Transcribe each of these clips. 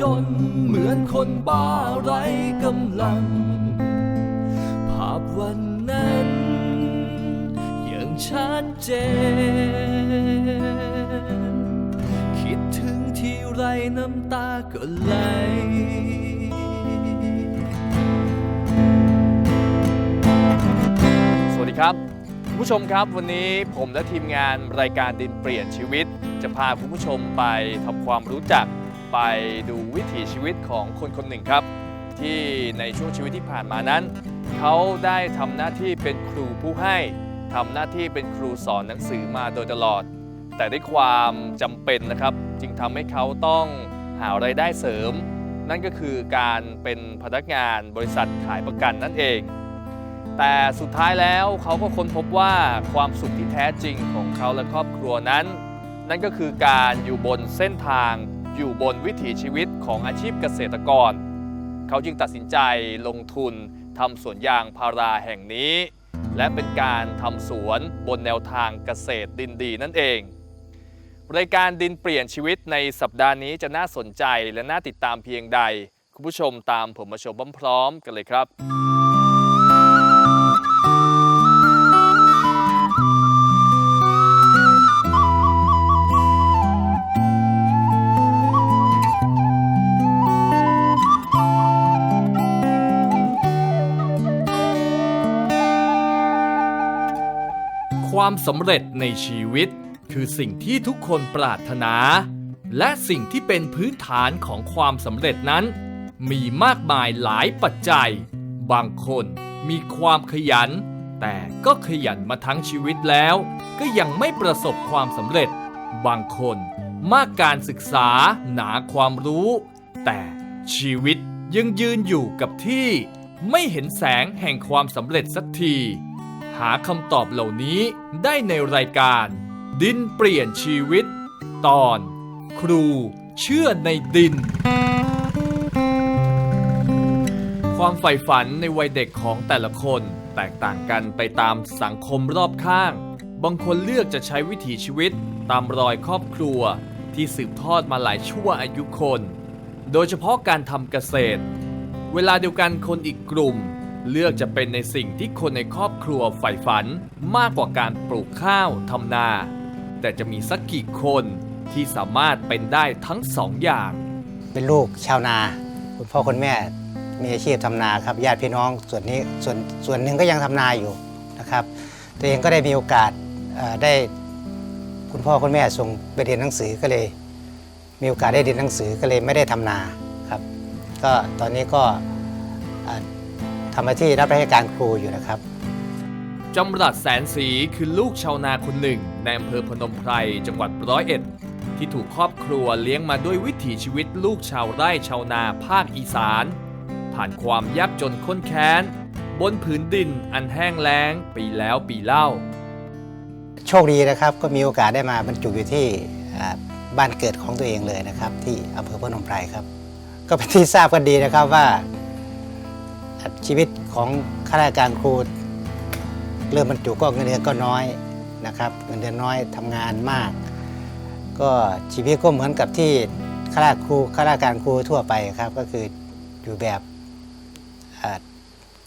จนเหมือนคนบ้าไร้กำลัง ภาพวันนั้นยังชัดเจน คิดถึงที่ไรน้ำตาก็ไหลสวัสดีครับคุณผู้ชมครับวันนี้ผมและทีมงานรายการดินเปลี่ยนชีวิต จะพาคุณผู้ชมไปทำความรู้จัก ไปดูวิถีชีวิตของคนคนหนึ่งครับ ที่ในช่วงชีวิตที่ผ่านมานั้น เขาได้ทำหน้าที่เป็นครูผู้ให้ทำหน้าที่เป็นครูสอนหนังสือมาโดยตลอด แต่ด้วยความจำเป็นนะครับ จึงทำให้เขาต้องหารายได้เสริม นั่นก็คือการเป็นพนักงานบริษัทขายประกันนั่นเอง แต่สุดท้ายแล้วเขาก็ค้นพบว่าความสุขที่แท้จริงของเขาและครอบครัวนั้น นั่นก็คือการอยู่บนเส้นทาง อยู่บนวิถีชีวิตของอาชีพเกษตรกร เขาจึงตัดสินใจลงทุนทำสวนยางพาราแห่งนี้ และเป็นการทำสวนบนแนวทางเกษตรดินดีนั่นเอง รายการดินเปลี่ยนชีวิตในสัปดาห์นี้จะน่าสนใจและน่าติดตามเพียงใด คุณผู้ชมตามผมมาชมพร้อมๆกันเลยครับ ความสำเร็จในชีวิต คือสิ่งที่ทุกคนปรารถนา และสิ่งที่เป็นพื้นฐานของความสำเร็จนั้น มีมากมายหลายปัจจัย บางคนมีความขยัน แต่ก็ขยันมาทั้งชีวิตแล้ว ก็ยังไม่ประสบความสำเร็จ บางคนมากการศึกษาหนาความรู้ แต่ชีวิตยังยืนอยู่กับที่ ไม่เห็นแสงแห่งความสำเร็จสักที หาคำตอบเหล่านี้ได้ในรายการ ดินเปลี่ยนชีวิต ตอน ครูเชื่อในดิน ความใฝ่ฝันในวัยเด็กของแต่ละคนแตกต่างกันไปตามสังคมรอบข้าง บางคนเลือกจะใช้วิถีชีวิตตามรอยครอบครัวที่สืบทอดมาหลายชั่วอายุคน โดยเฉพาะการทำเกษตร เวลาเดียวกันคนอีกกลุ่ม เลือกจะเป็นในสิ่งที่คนในครอบครัวใฝ่ฝันมากกว่าการปลูกข้าวทำนา แต่จะมีสักกี่คนที่สามารถเป็นได้ทั้งสองอย่าง เป็นลูกชาวนา คุณพ่อคุณแม่มีอาชีพทำนาครับญาติพี่น้องส่วนนี้ส่วนส่วนหนึ่งก็ยังทำนาอยู่นะครับ ตัวเองก็ได้มีโอกาสได้คุณพ่อคุณแม่ส่งไปเรียนหนังสือก็เลย มีโอกาสได้เรียนหนังสือก็เลยไม่ได้ทำนาครับ ก็ตอนนี้ก็ ทำหน้าที่รับราชการครูอยู่นะครับ จำรัดแสนสีคือลูกชาวนาคนหนึ่งในอำเภอพนมไพรจังหวัดร้อยเอ็ด ที่ถูกครอบครัวเลี้ยงมาด้วยวิถีชีวิตลูกชาวไร่ชาวนาภาคอีสาน ผ่านความยากจนข้นแค้น บนผืนดินอันแห้งแล้งปีแล้วปีเล่า โชคดีนะครับก็มีโอกาสได้มาบรรจุอยู่ที่อ่าบ้านเกิดของตัวเองเลยนะครับ ที่อำเภอพนมไพรครับ ก็เป็นที่ทราบกันดีนะครับว่าอ่า ชีวิตของข้าราชการครู เริ่มบรรจุก็เงินเดือนก็น้อยนะครับเงินเดือนน้อยทำงานมาก ก็ชีวิตก็เหมือนกับที่ข้าราชครูข้าราชการครูทั่วไปครับ ก็คืออยู่แบบ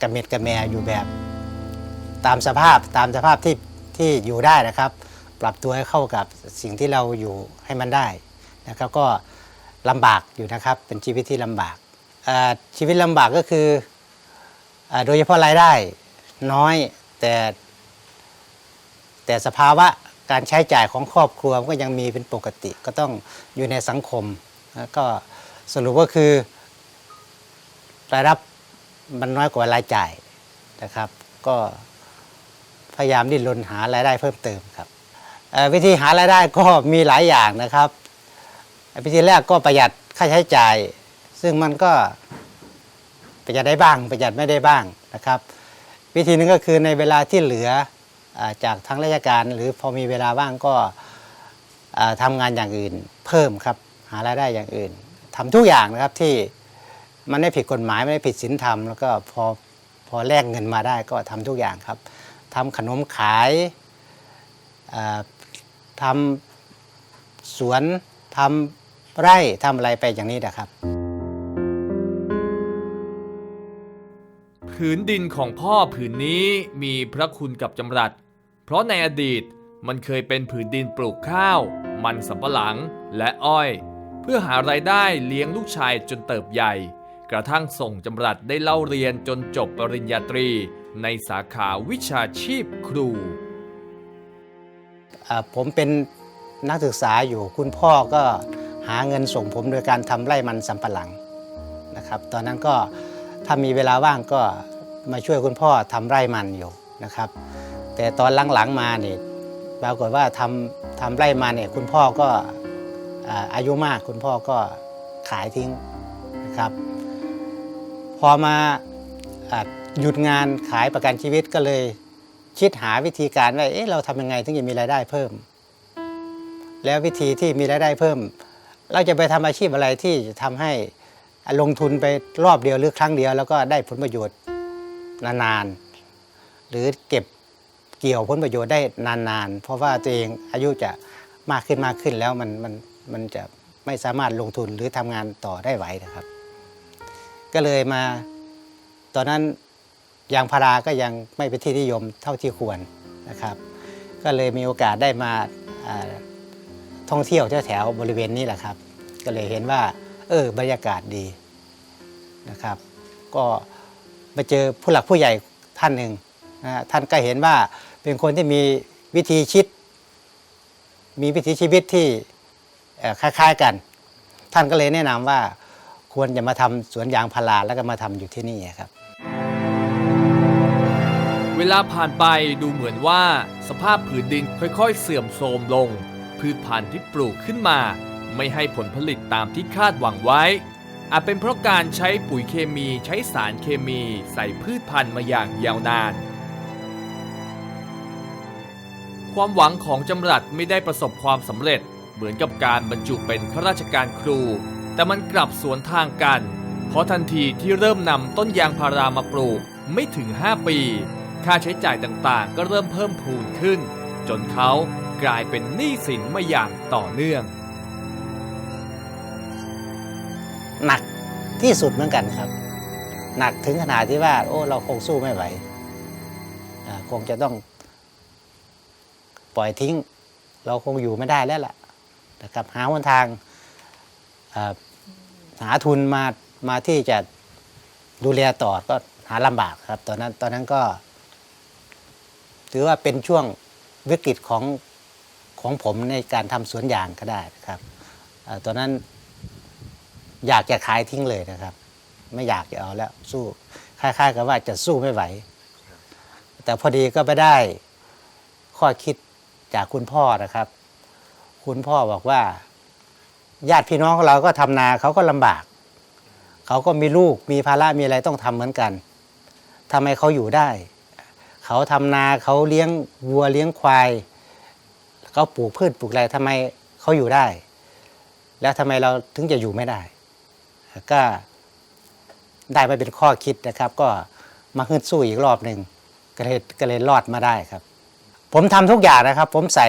กระเม็ดกระแมอยู่แบบตามสภาพตามสภาพที่ที่อยู่ได้นะครับ ปรับตัวให้เข้ากับสิ่งที่เราอยู่ให้มันได้นะครับ ก็ลำบากอยู่นะครับเป็นชีวิตที่ลำบากชีวิตลำบากก็คือ โดยเฉพาะรายได้น้อยแต่แต่สภาวะการใช้จ่ายของครอบครัวก็ยังมีเป็นปกติ ก็ต้องอยู่ในสังคมแล้วก็สรุปก็คือรายรับมันน้อยกว่ารายจ่ายนะครับ ก็พยายามดิ้นรนหารายได้เพิ่มเติมครับวิธีหารายได้ก็มีหลายอย่างนะครับวิธีแรกก็ประหยัดค่าใช้จ่าย ซึ่งมันก็ ประหยัดได้บ้าง ประหยัดไม่ได้บ้างนะครับ วิธีหนึงก็คือในเวลาที่เหลือจากทางราชการหรือพอมีเวลาว่างก็อ่าทำงานอย่างอื่นเพิ่มครับหารายได้อย่างอื่นทำทุกอย่างนะครับที่มันไม่ผิดกฎหมายไม่ได้ผิดศีลธรรมแล้วก็พอพอแลกเงินมาได้ก็ทำทุกอย่างครับทำขนมขายเอ่อทำสวนทำไร่ทำอะไรไปอย่างนี้นะครับ ผืนดินของพ่อผืนนี้มีพระคุณกับจำรัด เพราะในอดีตมันเคยเป็นผืนดินปลูกข้าว มันสำปะหลังและอ้อย เพื่อหารายได้เลี้ยงลูกชายจนเติบใหญ่ กระทั่งส่งจำรัดได้เล่าเรียนจนจบปริญญาตรี ในสาขาวิชาชีพครู ผมเป็นนักศึกษาอยู่คุณพ่อก็หาเงินส่งผมโดยการทำไร่มันสำปะหลังนะครับ ตอนนั้นก็ ถ้ามีเวลาว่างก็มาช่วยคุณพ่อทำไร่มันอยู่นะครับ แต่ตอนหลังๆมาเนี่ยปรากฏว่าทำทำไร่มันเนี่ยคุณพ่อก็อาอายุมากคุณพ่อก็ขายทิ้งนะครับ พอมาอ่าหยุดงานขายประกันชีวิตก็เลยคิดหาวิธีการว่าเอ๊ะเราทำยังไงถึงจะมีรายได้เพิ่ม แล้ววิธีที่มีรายได้เพิ่ม เราจะไปทำอาชีพอะไรที่จะทำให้ ลงทุนไปรอบเดียวหรือครั้งเดียว แล้วก็ได้ผลประโยชน์นานๆ หรือเก็บเกี่ยวผลประโยชน์ได้นานๆ เพราะว่าตัวเองอายุจะมากขึ้นมากขึ้นแล้วมันมันมันจะไม่สามารถลงทุนหรือทำงานต่อได้ไหวนะครับ ก็เลยมาตอนนั้นยางพาราก็ยังไม่เป็นที่นิยมเท่าที่ควรนะครับ ก็เลยมีโอกาสได้มาอ่าท่องเที่ยวแถวๆบริเวณนี้แหละครับ ก็เลยเห็นว่า เออบรรยากาศดีนะครับ ก็ไปเจอผู้หลักผู้ใหญ่ท่านหนึ่งนะท่านก็เห็นว่าเป็นคนที่มีวิธีคิด มีวิถีชีวิตที่คล้ายๆกัน ท่านก็เลยแนะนำว่าควรจะมาทำสวนยางพาราแล้วก็มาทำอยู่ที่นี่ครับ เวลาผ่านไปดูเหมือนว่าสภาพผืนดินค่อยๆ เสื่อมโทรมลง พืชพันธุ์ที่ปลูกขึ้นมา ไม่ให้ผลผลิตตามที่คาดหวังไว้ อาจเป็นเพราะการใช้ปุ๋ยเคมีใช้สารเคมีใส่พืชพันธุ์มาอย่างยาวนาน ความหวังของจำรัดไม่ได้ประสบความสำเร็จ เหมือนกับการบรรจุเป็นข้าราชการครู แต่มันกลับสวนทางกัน เพราะทันทีที่เริ่มนำต้นยางพารามาปลูกไม่ถึง 5 ปี ค่าใช้จ่ายต่างๆ ก็เริ่มเพิ่มพูนขึ้น จนเขากลายเป็นหนี้สินมาอย่างต่อเนื่อง หนักที่สุดเหมือนกันครับ หนักถึงขนาดที่ว่า โอ้ เราคงสู้ไม่ไหวคงจะต้อง ปล่อยทิ้ง เราคงอยู่ไม่ได้แล้วล่ะนะครับหาหนทางหาทุนมามาที่จะดูแลต่อก็หาลำบากครับ ตอนนั้นตอนนั้นก็ ถือว่าเป็นช่วงวิกฤตของของผมในการทำสวนยางก็ได้ครับอตอนนั้น อยากจะขายทิ้งเลยนะครับ ไม่อยากจะเอาแล้วสู้คล้ายๆกับว่าจะสู้ไม่ไหว แต่พอดีก็ไปได้ข้อคิดจากคุณพ่อนะครับ คุณพ่อบอกว่า ญาติพี่น้องของเราก็ทำนาเขาก็ลำบาก เขาก็มีลูกมีภาระมีอะไรต้องทำเหมือนกันทำไมเขาอยู่ได้ เขาทำนาเขาเลี้ยงวัวเลี้ยงควายเขาปลูกพืชปลูกอะไรทำไมเขาอยู่ได้ แล้วทำไมเราถึงจะอยู่ไม่ได้ ก็ได้มาเป็นข้อคิดนะครับ ก็มาขึ้นสู้อีกรอบหนึ่งก็เลยก็เลยรอดมาได้ครับ ผมทำทุกอย่างนะครับ ผมใส่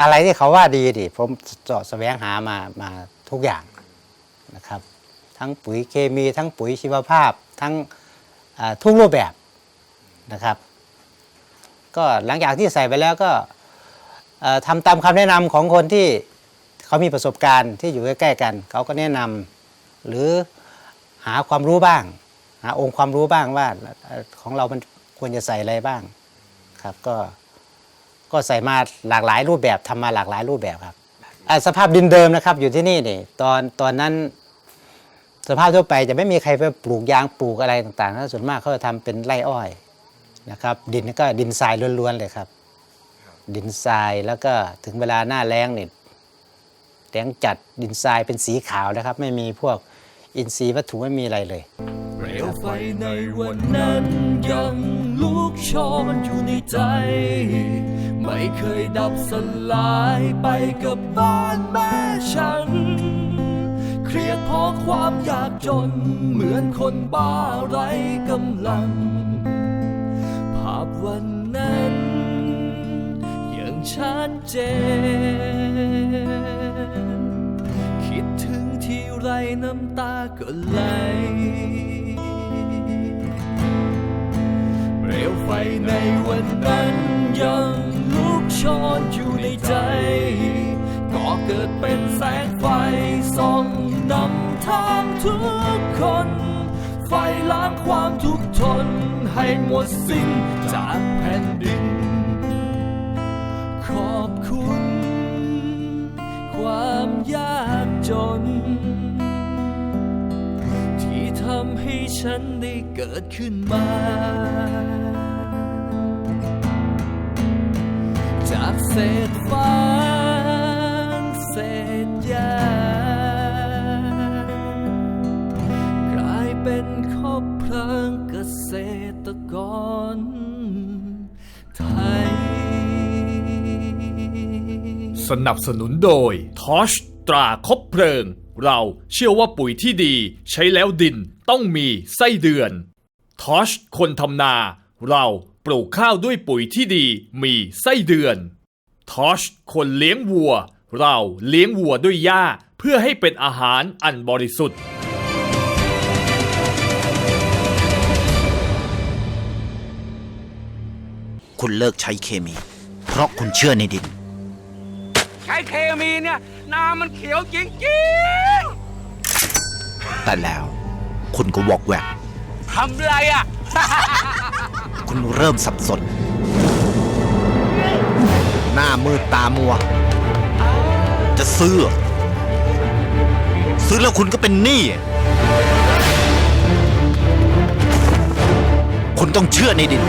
อะไรที่เขาว่าดีดิผมเสาะแสวงหามามาทุกอย่างนะครับ ทั้งปุ๋ยเคมี ทั้งปุ๋ยชีวภาพ ทั้งทุกรูปแบบนะครับ ก็หลังจากที่ใส่ไปแล้วก็เอ่อทำตามคำแนะนำของคนที่เขามีประสบการณ์ที่อยู่ใกล้ๆกัน เขาก็แนะนำ หรือหาความรู้บ้าง หาองค์ความรู้บ้างว่าของเรามันควรจะใส่อะไรบ้างครับก็ก็ใส่มาหลากหลายรูปแบบทำมาหลากหลายรูปแบบครับสภาพดินเดิมนะครับ อยู่ที่นี่นี่ตอนตอนนั้นสภาพทั่วไปจะไม่มีใครไปปลูกยางปลูกอะไรต่างๆนะส่วนมากเขาจะทำเป็นไร่อ้อยนะครับ ดินก็ดินทรายล้วนๆเลยครับ ดินทรายแล้วก็ถึงเวลาหน้าแล้งเนี่แล้งจัดดินทรายเป็นสีขาวนะครับ ไม่มีพวก อินทรีย์วัตถุไม่มีอะไรเลยเปลวไฟในวันนั้นยังลุกโชนอยู่ในใจ ไม่เคยดับสลายไปกับบ้านแม่ฉัน เครียดเพราะความยากจน เหมือนคนบ้าไร้กำลัง ภาพวันนั้น ยังชัดเจน ที่ไรน้ำตาก็ไหล เปลวไฟในวันนั้นยังลุกโชนอยู่ในใจ ก็เกิดเป็นแสงไฟส่องนำทางทุกคน ไฟล้างความทุกข์ทนให้หมดสิ้นจากแผ่นดิน ความยากจน ที่ทำให้ฉันได้เกิดขึ้นมา จากเศษฟา สนับสนุนโดยทอชตราคบเพลิง เราเชื่อว่าปุ๋ยที่ดีใช้แล้วดินต้องมีไส้เดือนทอชคนทำนา เราปลูกข้าวด้วยปุ๋ยที่ดีมีไส้เดือนทอชคนเลี้ยงวัว เราเลี้ยงวัวด้วยหญ้าเพื่อให้เป็นอาหารอันบริสุทธิ์คุณเลิกใช้เคมี เพราะคุณเชื่อในดินใช้เคมีเนี่ยนามันเขียวจริงแต่แล้วคุณก็วอกแวก ๆทำไรอะ คุณเริ่มสับสน หน้ามืดตามัว จะซื้อ ซื้อแล้วคุณก็เป็นหนี้คุณต้องเชื่อในดิน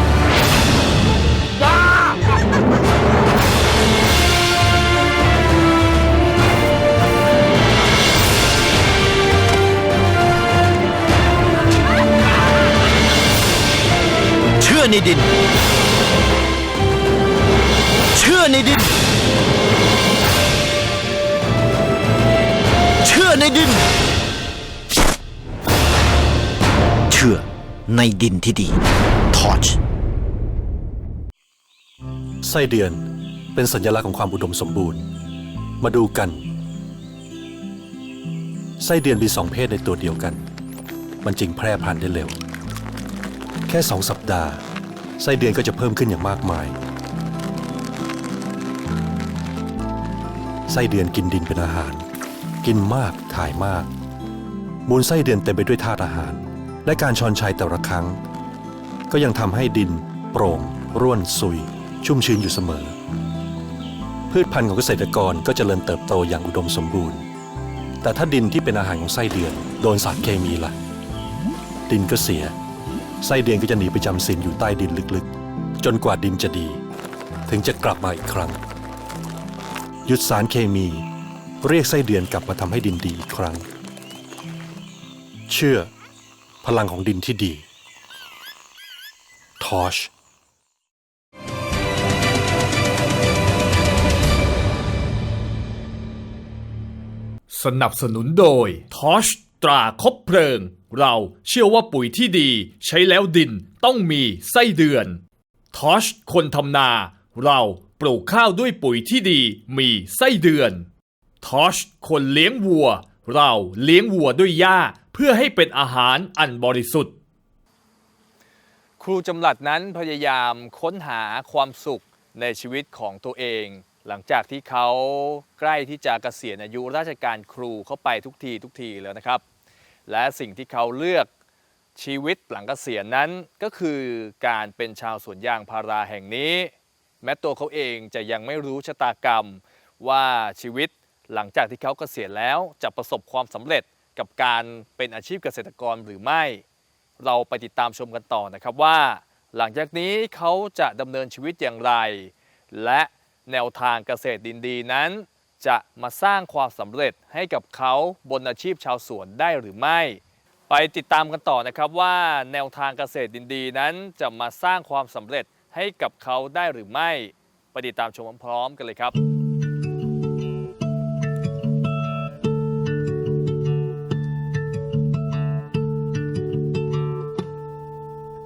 ในดิน เชื่อในดิน เชื่อในดิน เชื่อในดินที่ดี ทอช ไส้เดือนเป็นสัญลักษณ์ของความอุดมสมบูรณ์ มาดูกัน ไส้เดือนมีสองเพศในตัวเดียวกัน มันจึงแพร่พันธุ์ได้เร็ว แค่สองสัปดาห์ ไส้เดือนก็จะเพิ่มขึ้นอย่างมากมาย ไส้เดือนกินดินเป็นอาหาร กินมากถ่ายมาก มูลไส้เดือนเต็มไปด้วยธาตุอาหาร และการชอนชัยแต่ละครั้ง ก็ยังทำให้ดิน โปร่ง ร่วนซุย ชุ่มชื้นอยู่เสมอ พืชพันธุ์ของเกษตรกรก็จเจริญเติบโตอย่างอุดมสมบูรณ์ แต่ถ้าดินที่เป็นอาหารของไส้เดือน โดนสารเคมีล่ะ ดินก็เสีย ไส้เดือนก็จะหนีไปจำศีลอยู่ใต้ดินลึกๆ จนกว่าดินจะดี ถึงจะกลับมาอีกครั้ง หยุดสารเคมี เรียกไส้เดือนกลับมาทำให้ดินดีอีกครั้ง เชื่อ พลังของดินที่ดีทอชสนับสนุนโดยทอชตราคบเพลิง เราเชื่อว่าปุ๋ยที่ดีใช้แล้วดินต้องมีไส้เดือนทอชคนทำนา เราปลูกข้าวด้วยปุ๋ยที่ดีมีไส้เดือนทอชคนเลี้ยงวัว เราเลี้ยงวัวด้วยหญ้าเพื่อให้เป็นอาหารอันบริสุทธิ์ ครูจำหลัดนั้นพยายามค้นหาความสุขในชีวิตของตัวเอง หลังจากที่เขาใกล้ที่จะเกษียณอายุราชการครูเข้าไปทุกทีทุกทีแล้วนะครับ และสิ่งที่เขาเลือกชีวิตหลังเกษียณนั้นก็คือการเป็นชาวสวนยางพาราแห่งนี้ แม้ตัวเขาเองจะยังไม่รู้ชะตากรรม ว่าชีวิตหลังจากที่เขาเกษียณแล้วจะประสบความสำเร็จกับการเป็นอาชีพเกษตรกรหรือไม่ เราไปติดตามชมกันต่อนะครับว่า หลังจากนี้เขาจะดำเนินชีวิตอย่างไร และแนวทางเกษตรดินดีนั้น จะมาสร้างความสำเร็จให้กับเขาบนอาชีพชาวสวนได้หรือไม่ ไปติดตามกันต่อนะครับว่าแนวทางเกษตรดินดีนั้นจะมาสร้างความสำเร็จให้กับเขาได้หรือไม่ ไปติดตามชมพร้อมๆกันเลยครับ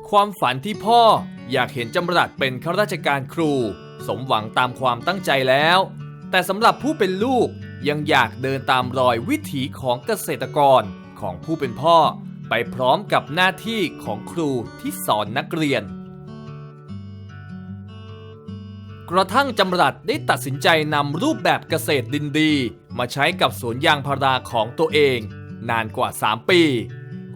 ความฝันที่พ่ออยากเห็นจำรัดเป็นข้าราชการครู สมหวังตามความตั้งใจแล้ว แต่สำหรับผู้เป็นลูกยังอยากเดินตามรอยวิถีของเกษตรกรของผู้เป็นพ่อ ไปพร้อมกับหน้าที่ของครูที่สอนนักเรียน กระทั่งจำรัดได้ตัดสินใจนำรูปแบบเกษตรดินดี มาใช้กับสวนยางพาราของตัวเอง นานกว่า 3 ปี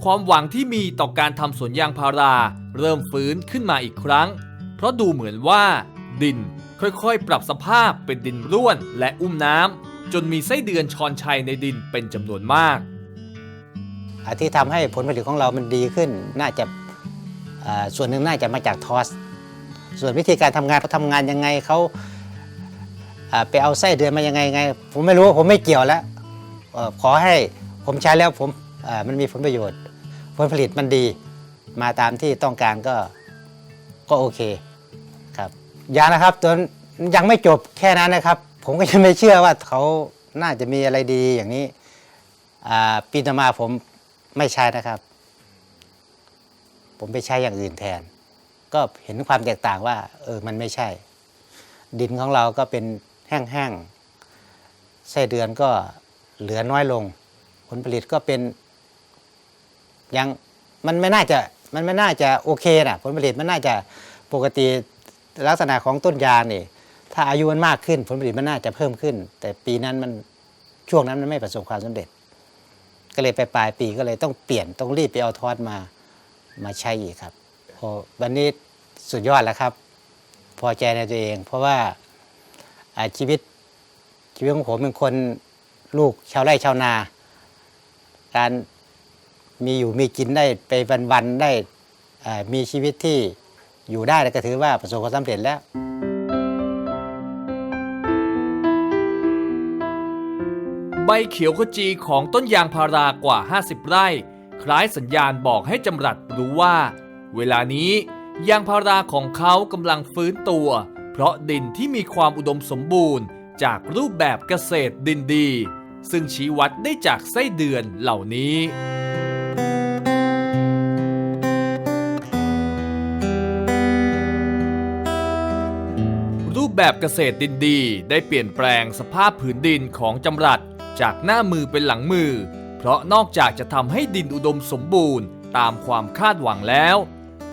ความหวังที่มีต่อการทำสวนยางพาราเริ่มฟื้นขึ้นมาอีกครั้ง เพราะดูเหมือนว่า ดิน ค่อยๆ ปรับสภาพเป็นดินร่วนและอุ้มน้ำจนมีไส้เดือนชอนชัยในดินเป็นจำนวนมากอาที่ทำให้ผลผลิตของเรามันดีขึ้น น่าจะส่วนหนึ่งน่าจะมาจากทอส ส่วนวิธีการทำงานเขาทำงานยังไงเขาไปเอาไส้เดือนมายังไงไง ผมไม่รู้ผมไม่เกี่ยวแล้วอขอให้ผมใช้แล้วผมมันมีผลประโยชน์ ผลผลิตมันดี มาตามที่ต้องการก็ก็โอเค ยังนะครับจนยังไม่จบแค่นั้นนะครับ ผมก็ยังไม่เชื่อว่าเขาน่าจะมีอะไรดีอย่างนี้ปีต่อมาผมไม่ใช้นะครับ ผมไปใช้อย่างอื่นแทน ก็เห็นความแตกต่างว่า เออมันไม่ใช่ ดินของเราก็เป็นแห้งๆไส้เดือนก็เหลือน้อยลง ผลผลิตก็เป็นยังมันไม่น่าจะมันไม่น่าจะโอเคนะผลผลิตมันน่าจะปกติ ลักษณะของต้นยางนี่ ถ้าอายุมันมากขึ้นผลผลิตมันน่าจะเพิ่มขึ้น แต่ปีนั้นมันช่วงนั้นมันไม่ประสบความสำเร็จ ก็เลยไปปลายปีก็เลยต้องเปลี่ยนต้องรีบไปเอาทอดมามาใช้อีกครับโอ้วันนี้สุดยอดแล้วครับ พอใจในตัวเอง เพราะว่าชีวิตชีวิตของผมเป็นคนลูกชาวไร่ชาวนา การมีอยู่มีกินได้ไปวันๆได้มีชีวิตที่ อยู่ได้ก็ถือว่าประสบความสำเร็จแล้วใบเขียวขจีของต้นยางพารากว่า 50 ไร่ คล้ายสัญญาณบอกให้จำรัดรู้ว่า เวลานี้ยางพาราของเขากำลังฟื้นตัว เพราะดินที่มีความอุดมสมบูรณ์ จากรูปแบบเกษตรดินดี ซึ่งชี้วัดได้จากไส้เดือนเหล่านี้ แบบเกษตรดินดี ได้เปลี่ยนแปลงสภาพผืนดินของจำรัดจากหน้ามือเป็นหลังมือ เพราะนอกจากจะทำให้ดินอุดมสมบูรณ์ ตามความคาดหวังแล้ว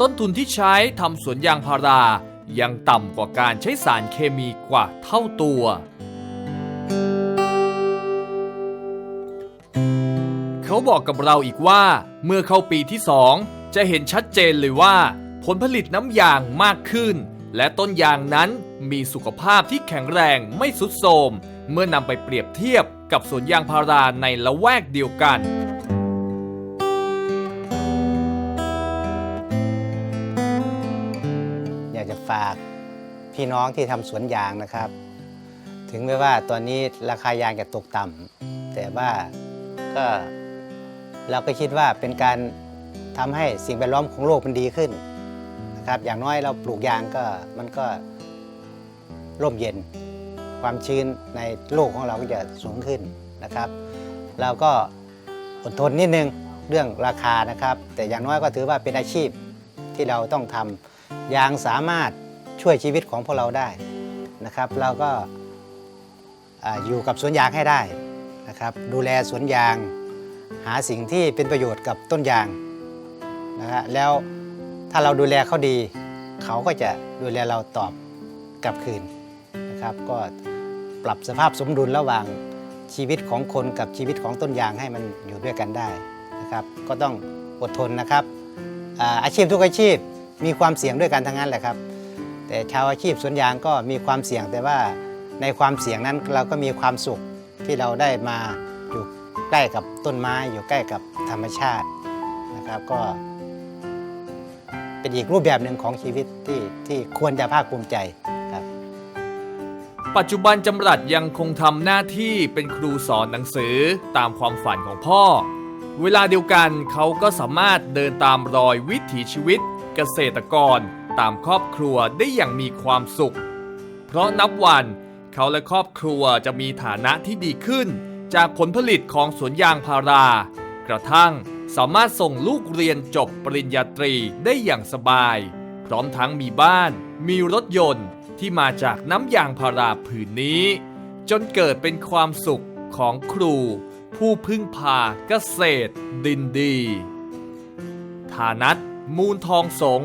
ต้นทุนที่ใช้ทำสวนยางพารายังต่ำกว่าการใช้สารเคมีกว่าเท่าตัว เขาบอกกับเราอีกว่า เมื่อเข้าปีที่2จะเห็นชัดเจนเลยว่า ผลผลิตน้ำยางมากขึ้น และต้นยางนั้นมีสุขภาพที่แข็งแรงไม่สุดโทรมเมื่อนำไปเปรียบเทียบกับสวนยางพาราในละแวกเดียวกัน อยากจะฝากพี่น้องที่ทำสวนยางนะครับ ถึงแม้ว่าตอนนี้ราคายางจะตกต่ำแต่ว่าก็เราก็คิดว่าเป็นการทำให้สิ่งแวดล้อมของโลกมันดีขึ้น ครับอย่างน้อยเราปลูกยางก็มันก็ร่มเย็น ความชื้นในโลกของเราก็จะสูงขึ้นนะครับเราก็อดทนนิดนึงเรื่องราคานะครับ แต่อย่างน้อยก็ถือว่าเป็นอาชีพที่เราต้องทำยางสามารถช่วยชีวิตของพวกเราได้นะครับ เราก็อาอยู่กับสวนยางให้ได้นะครับ ดูแลสวนยางหาสิ่งที่เป็นประโยชน์กับต้นยางนะฮะแล้ว ถ้าเราดูแลเขาดี เขาก็จะดูแลเราตอบกลับคืนนะครับ ก็ปรับสภาพสมดุลระหว่างชีวิตของคนกับชีวิตของต้นยางให้มันอยู่ด้วยกันได้นะครับ ก็ต้องอดทนนะครับอ่าอาชีพทุกอาชีพมีความเสี่ยงด้วยกันทั้งนั้นแหละครับ แต่ชาวอาชีพสวนยางก็มีความเสี่ยงแต่ว่าในความเสี่ยงนั้นเราก็มีความสุขที่เราได้มาอยู่ใกล้กับต้นไม้อยู่ใกล้กับธรรมชาตินะครับ ก็ เป็นอีกรูปแบบหนึ่งของชีวิตที่ที่ควรจะภาคภูมิใจครับ ปัจจุบันจำรัดยังคงทำหน้าที่เป็นครูสอนหนังสือตามความฝันของพ่อ เวลาเดียวกันเขาก็สามารถเดินตามรอยวิถีชีวิต เกษตรกร ตามครอบครัวได้อย่างมีความสุข เพราะนับวันเขาและครอบครัวจะมีฐานะที่ดีขึ้น จากผลผลิตของสวนยางพารา กระทั่ง สามารถส่งลูกเรียนจบปริญญาตรีได้อย่างสบาย พร้อมทั้งมีบ้าน มีรถยนต์ที่มาจากน้ำยางพาราผืนนี้ จนเกิดเป็นความสุขของครู ผู้พึ่งพาเกษตร ดินดีฐานัทมูลทองสง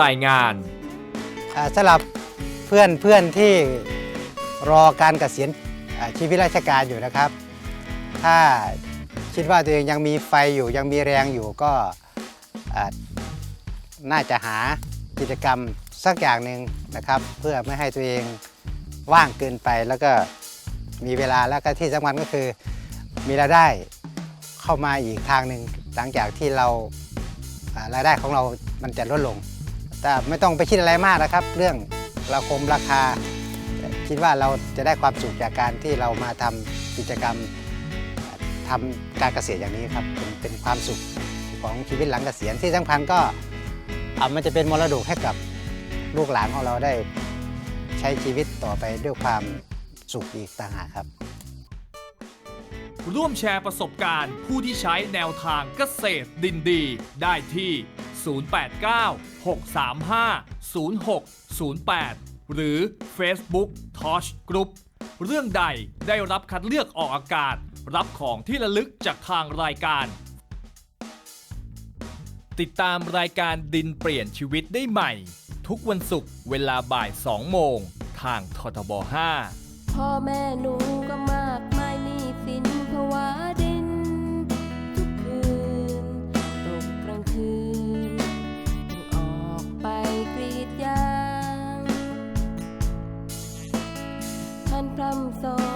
รายงานอ่าสำหรับเพื่อนเพื่อนที่รอการเกษียณอ่าชีวิตราชการอยู่นะครับ ถ้า คิดว่าตัวเองยังมีไฟอยู่ยังมีแรงอยู่ก็น่าจะหากิจกรรมสักอย่างหนึ่งนะครับ เพื่อไม่ให้ตัวเองว่างเกินไปแล้วก็มีเวลาแล้วก็ที่สำคัญก็คือมีรายได้เข้ามาอีกทางหนึ่งหลังจากที่เราอ่ารายได้ของเรามันจะลดลง แต่ไม่ต้องไปคิดอะไรมากนะครับ เรื่องราคมราคา คิดว่าเราจะได้ความสุขจากการที่เรามาทำกิจกรรม ทำการเกษตรอย่างนี้ครับเป็นเป็นความสุขของชีวิตหลังเกษียณที่สำคัญก็มันจะเป็นมรดกให้กับลูกหลานของเราได้ใช้ชีวิตต่อไปด้วยความสุขอีกต่างหากครับร่วมแชร์ประสบการณ์ ผู้ที่ใช้แนวทางเกษตรดินดี ได้ที่ 089-635-0608 หรือ Facebook Touch Group เรื่องใดได้รับคัดเลือกออกอากาศ รับของที่ระลึกจากทางรายการ ติดตามรายการดินเปลี่ยนชีวิตได้ใหม่ ทุกวันศุกร์เวลาบ่าย 2 โมง ทางททบ 5 พ่อแม่หนูก็มากมายนี้สินภาวะดิน ทุกคืนตกกลางคืนต้องออกไปกรีดยางท่านพร่ำสอน